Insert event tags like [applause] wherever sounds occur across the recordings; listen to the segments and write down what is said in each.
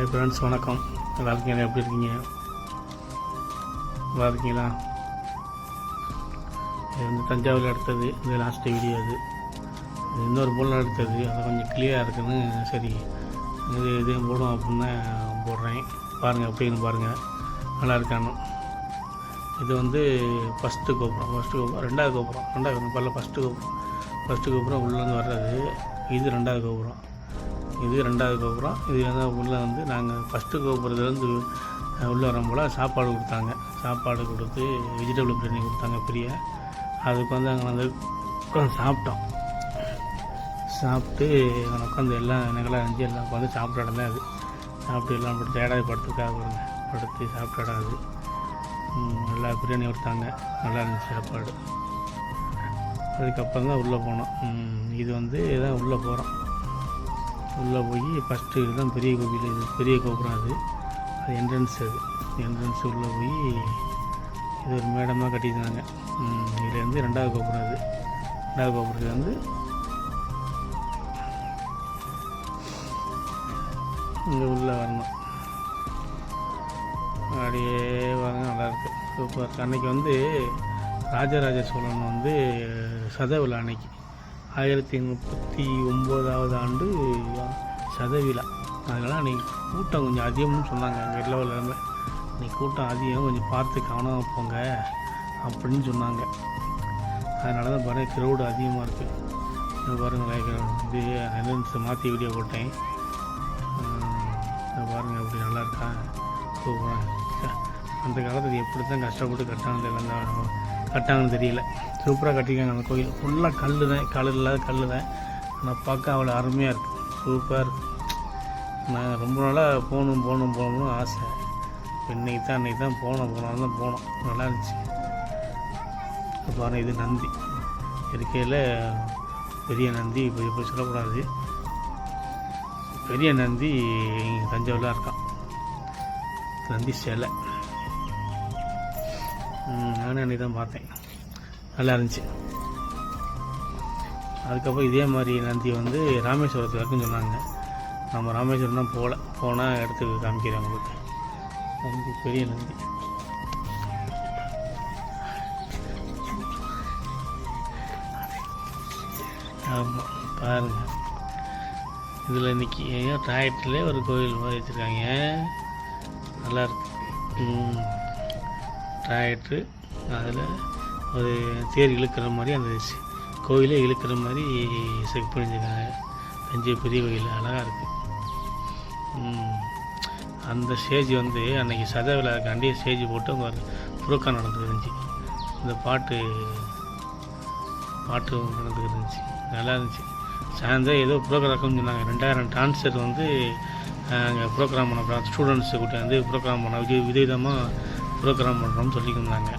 Hi friends வணக்கம். நல்லா இருக்கீங்களா எப்படி இருக்கீங்க? நல்லா இருக்கீங்களா? இது வந்து தஞ்சாவூரில் எடுத்தது. இது லாஸ்ட்டு வீடியோ அது. இது இன்னொரு பொருள் எடுத்தது. அது கொஞ்சம் கிளியராக இருக்குன்னு சரி இது இதையும் போடும் அப்படின்னு தான் போடுறேன் பாருங்கள் எப்படின்னு பாருங்கள் நல்லா இருக்கானு இது வந்து ஃபஸ்ட்டு கோபுரம். ஃபஸ்ட்டு கோபுரம். ரெண்டாவது கோபுரம். ரெண்டாவது கோபுரம். பரல ஃபஸ்ட்டு கோபுரம். ஃபஸ்ட்டு கோபுரம் உள்ளேருந்து வர்றது. இது ரெண்டாவது கோபுரம். இது ரெண்டாவது கோபுரம். இது வந்து உள்ளே வந்து நாங்கள் ஃபஸ்ட்டு கோபுரத்துலேருந்து உள்ளே வரும்போல் சாப்பாடு கொடுத்தாங்க. சாப்பாடு கொடுத்து வெஜிடபிள் பிரியாணி கொடுத்தாங்க ஃப்ரீயாக அதுக்கு வந்து அங்கே வந்து உட்காந்து சாப்பிட்டோம். சாப்பிட்டு அங்கே உட்காந்து எல்லாம் எனக்கெல்லாம் இருந்துச்சு எல்லாம் உட்காந்து சாப்பிட்டு இடம் அது. சாப்பிட்டு எல்லாம் படுத்து ஏடாது படுத்துக்காக பாருங்க. படுத்து சாப்பிட்டு இடம் அது. நல்லா பிரியாணி கொடுத்தாங்க. நல்லா இருந்துச்சு சாப்பாடு. அதுக்கப்புறம் தான் உள்ளே போனோம். இது வந்து இதான் உள்ளே போகிறோம் உள்ளே போய் ஃபஸ்ட்டு இதுதான் பெரிய கோவில் இது பெரிய கோபுரம் அது. அது என்ட்ரன்ஸ் அது. என்ட்ரன்ஸ் உள்ளே போய் இது ஒரு மேடமாக கட்டியிருந்தாங்க. இதுலேருந்து ரெண்டாவது கோபுரம் அது. ரெண்டாவது கோபுரத்துக்கு வந்து இங்கே உள்ளே வரணும். அப்படியே வரணும் நல்லாயிருக்கு சூப்பர் அன்றைக்கி வந்து ராஜராஜ சோழன் வந்து சதவில் அன்னைக்கு. ஆயிரத்தி முப்பத்தி ஒம்போதாவது ஆண்டு சதவிழா. அதனால் அன்றைக்கி கூட்டம் கொஞ்சம் அதிகம்னு சொன்னாங்க. எங்கள் எல்லா எல்லாமே இன்னைக்கு கூட்டம் அதிகம். கொஞ்சம் பார்த்து கவனமாக போங்க அப்படின்னு சொன்னாங்க. அதனால தான் பாருங்கள் க்ரௌடு அதிகமாக இருக்குது இங்க பாருங்கள் இது அனௌன்ஸ் மாற்றி வீடியோ போட்டேன். பாருங்கள் அப்படி நல்லா இருக்கா சூப்பராக அந்த காலத்தில் எப்படி தான் கஷ்டப்பட்டு கட்டணம் தெரியல கட்டாங்கன்னு தெரியல. சூப்பராக கட்டியிருக்காங்க அந்த கோயில். ஃபுல்லாக கல் தான் கலர் இல்லாத கல் தான் ஆனால் பார்க்க அவ்வளோ அருமையாக இருக்குது சூப்பராக இருக்குது நான் ரொம்ப நாளாக போகணும் போகணும் போகணும்னு ஆசை. இன்னைக்கு தான் அன்றைக்கி தான் போனோம் போனால் தான் போனோம். நல்லா இருந்துச்சு. இப்ப இது நந்தி. இருக்கையில் பெரிய நந்தி இப்போ இப்போ சொல்லக்கூடாது. பெரிய நந்தி தஞ்சாவூரில் இருக்கான். நந்தி சிலை. நானும் அன்றைக்கி தான் பார்த்தேன். நல்லா இருந்துச்சு. அதுக்கப்புறம் இதே மாதிரி நந்தி வந்து ராமேஸ்வரத்துக்கு வரைக்கும் சொன்னாங்க. நம்ம ராமேஸ்வரம் தான் போகல போனால் இடத்துக்கு காமிக்கிறேன் உங்களுக்கு. நந்தி பெரிய நந்தி. ஆமாம் பாருங்கள் இதில் இன்னைக்கு ட்ராக்டர்லேயே ஒரு கோயில் மாதிரி வச்சுருக்காங்க. நல்லாயிருக்கு ட்ராக்டரு அதில் ஒரு தேர் இழுக்கிற மாதிரி அந்த கோயிலே இழுக்கிற மாதிரி செக் பண்ணியிருக்காங்க. தஞ்சை பெரிய கோயில் அழகாக இருக்குது அந்த ஸ்டேஜ் வந்து அன்றைக்கி சத விழாக்காண்டி ஸ்டேஜ் போட்டு அவங்க புரோக்கா நடந்துட்டு இருந்துச்சு. இந்த பாட்டு பாட்டு நடந்துக்கிட்டு இருந்துச்சு. நல்லா இருந்துச்சு. சாயந்தரம் ஏதோ ப்ரோக்ராம் சொன்னாங்க. ரெண்டாயிரம் டான்ஸர் வந்து அங்கே ப்ரோக்ராம் பண்ண ஸ்டூடெண்ட்ஸை கூட்டி வந்து ப்ரோக்ராம் பண்ண விதவிதமாக ப்ரோக்ராம் பண்ணுறோம்னு சொல்லியிருந்தாங்க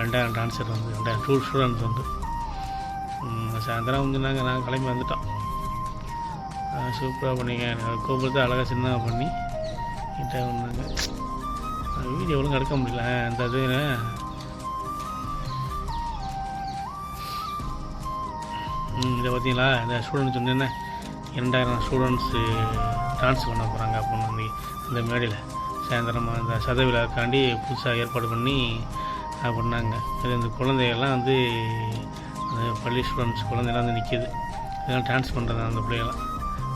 ரெண்டாயிரம் டான்ஸர் வந்து ரெண்டாயிரம் டூ ஸ்டூடெண்ட்ஸ் வந்து. சாயந்தரம் வந்து சொன்னாங்க. நாங்கள் கிளம்பி வந்துட்டோம். சூப்பராக பண்ணிங்க. கோபுரத்தை அழகாக சின்னதாக பண்ணி கிட்ட வந்தாங்க வீடியோ ஒழுங்கு எடுக்க முடியல. அந்த இது இதை பார்த்தீங்களா? இந்த ஸ்டூடெண்ட்ஸ் வந்து என்ன? இரண்டாயிரம் ஸ்டூடெண்ட்ஸு டான்ஸ் பண்ண போகிறாங்க அப்படின்னு அந்த இந்த மேடையில். சாயந்தரமாக இந்த சத விழாக்காண்டி புதுசாக ஏற்பாடு பண்ணி பண்ணாங்க. அது இந்த குழந்தைகள்லாம் வந்து அந்த பள்ளி ஸ்டூடெண்ட்ஸ் குழந்தைலாம் வந்து நிற்கிது இதெல்லாம் டான்ஸ் பண்ணுறது அந்த பிள்ளைகள்லாம்.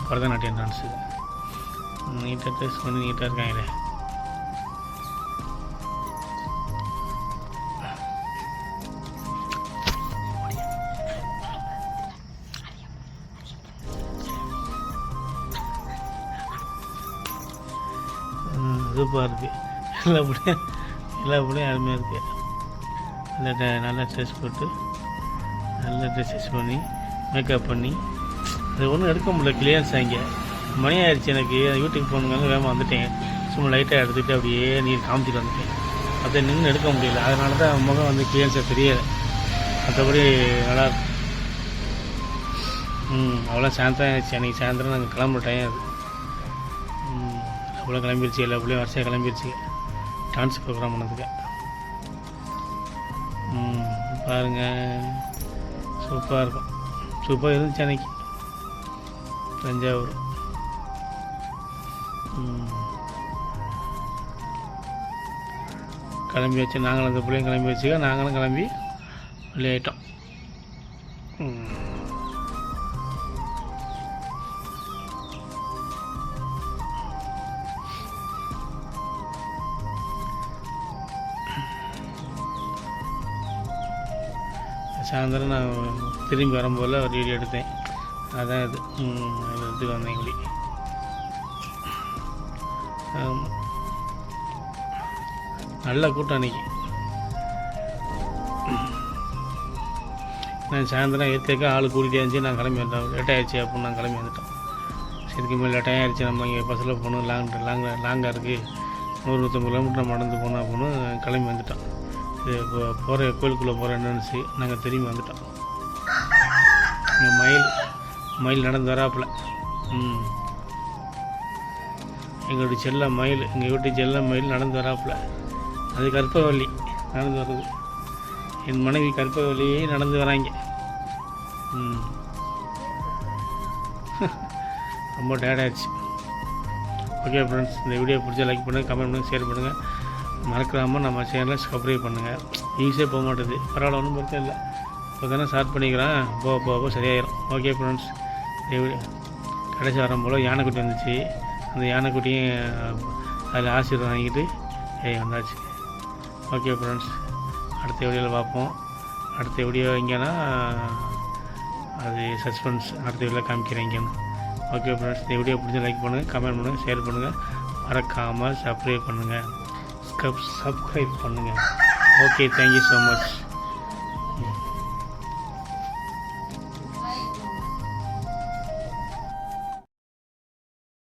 பரதநாட்டியம் டான்ஸு நீட்டாக ட்ரெஸ் பண்ணி நீட்டாக இருக்காங்களே. சூப்பராக இருக்குது எல்லா பிள்ளையும் எல்லா பிள்ளையும் அருமையாக இருக்குது நல்லா நல்லா ட்ரெஸ் போட்டு நல்லா ட்ரெஸ்ஸஸ் பண்ணி மேக்கப் பண்ணி. அது ஒன்றும் எடுக்க முடியல கிளியன்ஸ் அங்கே மணி ஆயிடுச்சு எனக்கு. யூடியூப் ஃபோனுங்க வேகமாக வந்துட்டேன். சும்மா லைட்டாக எடுத்துகிட்டு அப்படியே நீர் காமிச்சிட்டு வந்துட்டேன். அதை நின்று எடுக்க முடியல. அதனால தான் முகம் வந்து கிளியன்ஸாக தெரியலை. மற்றபடி நல்லா ம் அவ்வளோ சாயந்தரம் ஆயிடுச்சு. அன்றைக்கி சாயந்தரம் நாங்கள் கிளம்புற டைம் அது. ம், அவ்வளோ கிளம்பிருச்சு எல்லா பிள்ளையும் வரிசையாக கிளம்பிருச்சு. டான்ஸ் ப்ரோக்ராம் பண்ணதுக்கு. பாருங்கள் சூப்பராக இருக்கும். சூப்பராக இருந்துச்சு அன்னைக்கு. தஞ்சாவூர். கிளம்பி வச்சு நாங்களும் அந்த பிள்ளையும் கிளம்பி வச்சுக்க நாங்களும் கிளம்பி வெளியாயிட்டோம் ம். சாயந்தரம் நான் திரும்பி வரும்போதில் ஒரு வீடியோ எடுத்தேன். அதான் இது. ம், வந்தேன் இப்படி நல்ல கூட்டம் அன்னைக்கு. நான் சாயந்தரம் ஏற்றக்க ஆள் கூட்டிகிட்டே இருந்துச்சு. நான் கிளம்பி வந்தோம் லேட் ஆயிடுச்சு அப்படின்னு நான் கிளம்பி வந்துட்டோம். சரிக்கு மேலே லேட் ஆயிடுச்சு. நம்ம இங்கே பஸ்ஸில் போகணும். லாங் லாங் லாங்காக இருக்குது நூறு நூற்றம்பது கிலோமீட்டர் நம்ம நடந்து போனோம் அப்படின்னு கிளம்பி வந்துட்டோம். போகிற கோயிலுக்குள்ளே போகிற நினச்சி நாங்கள் திரும்பி வந்துட்டோம். இங்கே மயில் மயில் நடந்து வராப்புல. ம். எங்களுடைய செல்ல மயில் எங்கள் வீட்டு செல்ல மயில் நடந்து வராப்புல. அது கற்பவள்ளி நடந்து வருது என் மனைவி கற்பவள்ளியே நடந்து வராங்க. ம். [laughs] ரொம்ப டயர்டாகிடுச்சு ஓகே ஃப்ரெண்ட்ஸ் இந்த வீடியோ பிடிச்ச லைக் பண்ணுங்கள் கமெண்ட் பண்ணுங்கள் ஷேர் பண்ணுங்கள் மறக்காமல் நம்ம சேனலை சப்ஸ்கிரைப் பண்ணுங்கள் ஈஸியாக போக மாட்டேது. பரவாயில்ல ஒன்றும் பிரச்சனை இல்லை. இப்போ தானே ஸ்டார்ட் பண்ணிக்கிறேன் போக போக போக சரியாயிரும். ஓகே ஃப்ரெண்ட்ஸ் கடைசி வரும் போல் யானைக்குட்டி வந்துச்சு. அந்த யானைக்குட்டியும் அதில் ஆசீர்வாதம் வாங்கிட்டு ஏ வந்தாச்சு. ஓகே ஃப்ரெண்ட்ஸ் அடுத்த வீடியோவில் பார்ப்போம். அடுத்த வீடியோ எங்கேனா அது சஸ்பென்ஸ் அடுத்த வீடியோவில் காமிக்கிறேன் இங்கேன்னு. ஓகே ஃப்ரெண்ட்ஸ் இந்த வீடியோ பிடிச்சி லைக் பண்ணுங்கள் கமெண்ட் பண்ணுங்கள் ஷேர் பண்ணுங்கள் மறக்காமல் சப்ஸ்கிரைப் பண்ணுங்கள் சப்ஸ்கிரைப் பண்ணுங்கள் ஓகே தேங்க்யூ ஸோ மச்